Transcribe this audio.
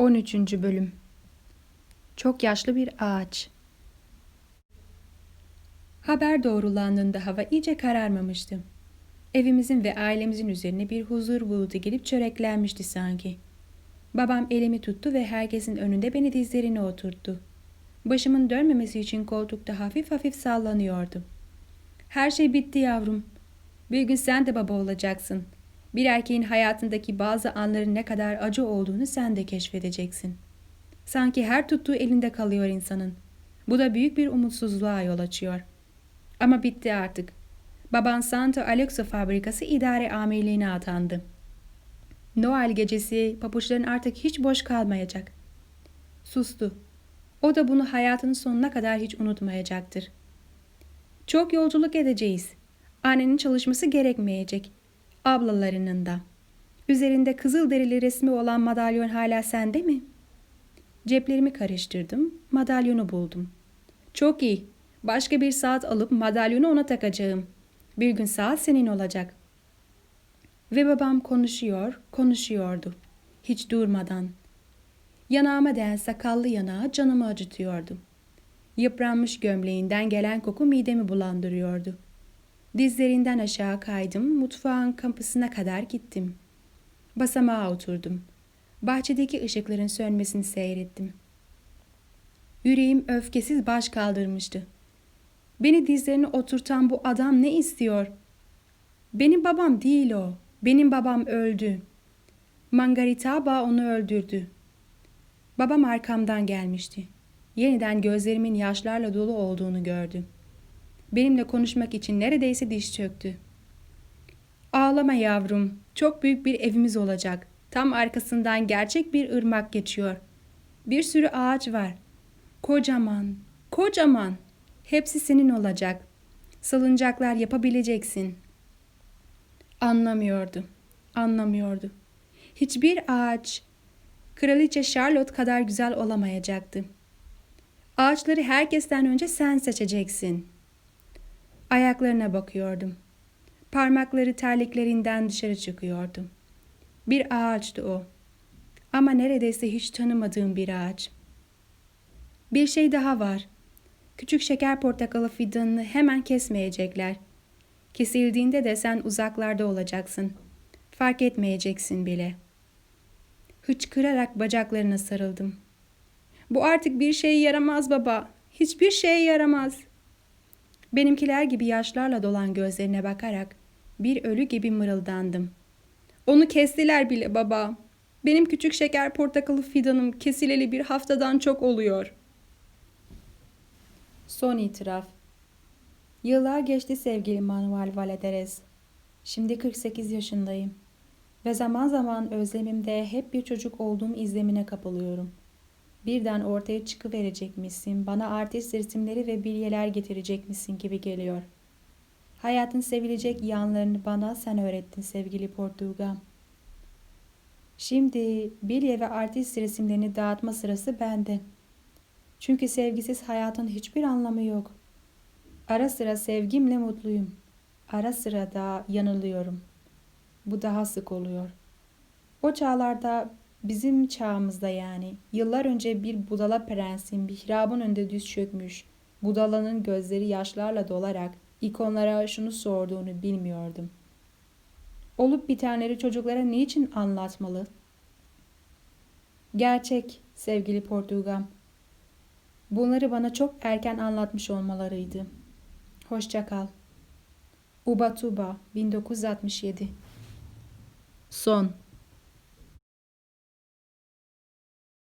13. Bölüm Çok yaşlı bir ağaç Haber doğrulandığında hava iyice kararmamıştı. Evimizin ve ailemizin üzerine bir huzur bulutu gelip çöreklenmişti sanki. Babam elimi tuttu ve herkesin önünde beni dizlerine oturttu. Başımın dönmemesi için koltukta hafif hafif sallanıyordum. Her şey bitti yavrum. Bir gün sen de baba olacaksın. Bir erkeğin hayatındaki bazı anların ne kadar acı olduğunu sen de keşfedeceksin. Sanki her tuttuğu elinde kalıyor insanın. Bu da büyük bir umutsuzluğa yol açıyor. Ama bitti artık. Baban Santo Alexo fabrikası idare amirliğine atandı. Noel gecesi papuçların artık hiç boş kalmayacak. Sustu. O da bunu hayatının sonuna kadar hiç unutmayacaktır. Çok yolculuk edeceğiz. Annenin çalışması gerekmeyecek. Ablalarının da. Üzerinde kızıl derili resmi olan madalyon hala sende mi? Ceplerimi karıştırdım. Madalyonu buldum. Çok iyi. Başka bir saat alıp madalyonu ona takacağım. Bir gün saat senin olacak. Ve babam konuşuyor, konuşuyordu. Hiç durmadan. Yanağıma değen sakallı yanağı canımı acıtıyordu. Yıpranmış gömleğinden gelen koku midemi bulandırıyordu. Dizlerinden aşağı kaydım, mutfağın kapısına kadar gittim. Basamağa oturdum. Bahçedeki ışıkların sönmesini seyrettim. Yüreğim öfkesiz baş kaldırmıştı. Beni dizlerine oturtan bu adam ne istiyor? Benim babam değil o. Benim babam öldü. Mangaritaba onu öldürdü. Babam arkamdan gelmişti. Yeniden gözlerimin yaşlarla dolu olduğunu gördü. Benimle konuşmak için neredeyse diş çöktü. Ağlama yavrum. Çok büyük bir evimiz olacak. Tam arkasından gerçek bir ırmak geçiyor. Bir sürü ağaç var. Kocaman, kocaman. Hepsi senin olacak. Salıncaklar yapabileceksin. Anlamıyordu. Anlamıyordu. Hiçbir ağaç Kraliçe Charlotte kadar güzel olamayacaktı. Ağaçları herkesten önce sen seçeceksin. Ayaklarına bakıyordum. Parmakları terliklerinden dışarı çıkıyordu. Bir ağaçtı o. Ama neredeyse hiç tanımadığım bir ağaç. Bir şey daha var. Küçük şeker portakalı fidanını hemen kesmeyecekler. Kesildiğinde de sen uzaklarda olacaksın. Fark etmeyeceksin bile. Hıçkırarak bacaklarına sarıldım. Bu artık bir şeye yaramaz baba. Hiçbir şeye yaramaz. Benimkiler gibi yaşlarla dolan gözlerine bakarak bir ölü gibi mırıldandım. Onu kestiler bile baba. Benim küçük şeker portakalı fidanım kesileli bir haftadan çok oluyor. Son itiraf. Yıllar geçti sevgili Manuel Valederes. Şimdi 48 yaşındayım. Ve zaman zaman özlemimde hep bir çocuk olduğum izlemine kapılıyorum. Birden ortaya çıkıverecekmişsin, bana artist resimleri ve bilyeler getirecekmişsin gibi geliyor. Hayatın sevilecek yanlarını bana sen öğrettin sevgili Portugal. Şimdi bilye ve artist resimlerini dağıtma sırası bende. Çünkü sevgisiz hayatın hiçbir anlamı yok. Ara sıra sevgimle mutluyum. Ara sıra da yanılıyorum. Bu daha sık oluyor. O çağlarda bizim çağımızda yani yıllar önce bir budala prensin mihrabın önünde düz çökmüş, budalanın gözleri yaşlarla dolarak ikonlara şunu sorduğunu bilmiyordum. Olup bitenleri çocuklara niçin anlatmalı? Gerçek sevgili Portugam. Bunları bana çok erken anlatmış olmalarıydı. Hoşça kal. Ubatuba 1967 Son